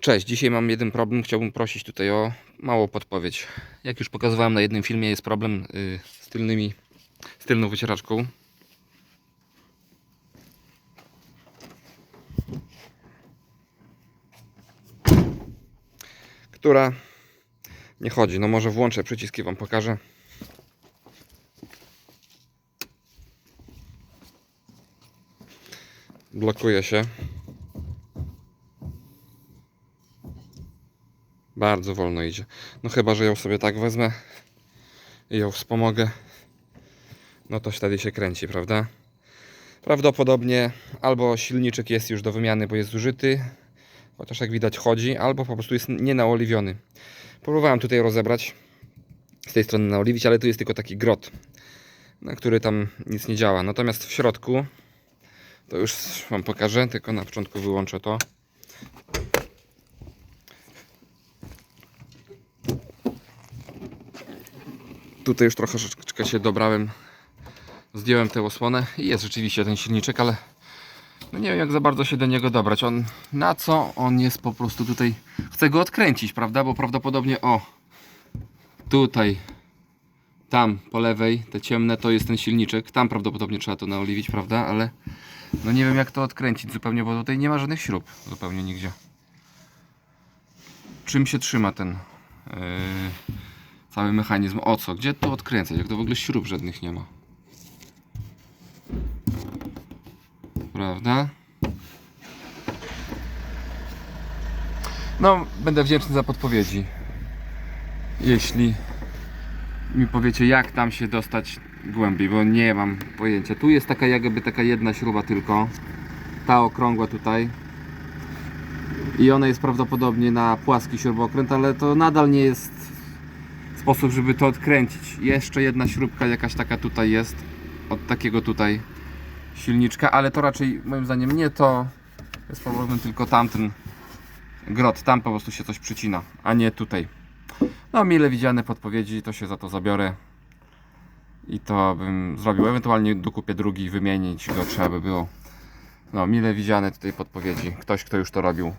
Cześć, dzisiaj mam jeden problem. Chciałbym prosić tutaj o małą podpowiedź. Jak już pokazywałem na jednym filmie, jest problem y, z, tylnymi, z tylną wycieraczką. Która nie chodzi. No może włączę przyciski, Wam pokażę. Blokuje się. Bardzo wolno idzie. No chyba, że ją sobie tak wezmę i ją wspomogę. No to wtedy się kręci, prawda? Prawdopodobnie albo silniczek jest już do wymiany, bo jest zużyty, chociaż jak widać chodzi, albo po prostu jest nienaoliwiony. Próbowałem tutaj rozebrać, z tej strony naoliwić, ale tu jest tylko taki grot, na który tam nic nie działa. Natomiast w środku, to już Wam pokażę, tylko na początku wyłączę to. Tutaj już troszeczkę się dobrałem. Zdjąłem tę osłonę i jest rzeczywiście ten silniczek, ale no nie wiem jak za bardzo się do niego dobrać. On na co on jest po prostu tutaj. Chcę go odkręcić, prawda? Bo prawdopodobnie o tutaj, tam po lewej, te ciemne to jest ten silniczek. Tam prawdopodobnie trzeba to naoliwić, prawda? Ale no nie wiem jak to odkręcić zupełnie, bo tutaj nie ma żadnych śrub zupełnie nigdzie. Czym się trzyma ten yy, cały mechanizm? O co? Gdzie to odkręcać? Jak to w ogóle śrub żadnych nie ma. Prawda? No, będę wdzięczny za podpowiedzi. Jeśli mi powiecie, jak tam się dostać głębiej, bo nie mam pojęcia. Tu jest taka jakby taka jedna śruba tylko. Ta okrągła tutaj. I ona jest prawdopodobnie na płaski śrubokręt, ale to nadal nie jest sposób, żeby to odkręcić. Jeszcze jedna śrubka jakaś taka tutaj jest. Od takiego tutaj silniczka, ale to raczej moim zdaniem nie to. Jest problemem tylko tamten grot. Tam po prostu się coś przycina, a nie tutaj. No mile widziane podpowiedzi, to się za to zabiorę. I to bym zrobił. Ewentualnie dokupię drugi, wymienić go trzeba by było. No, mile widziane tutaj podpowiedzi. Ktoś, kto już to robił.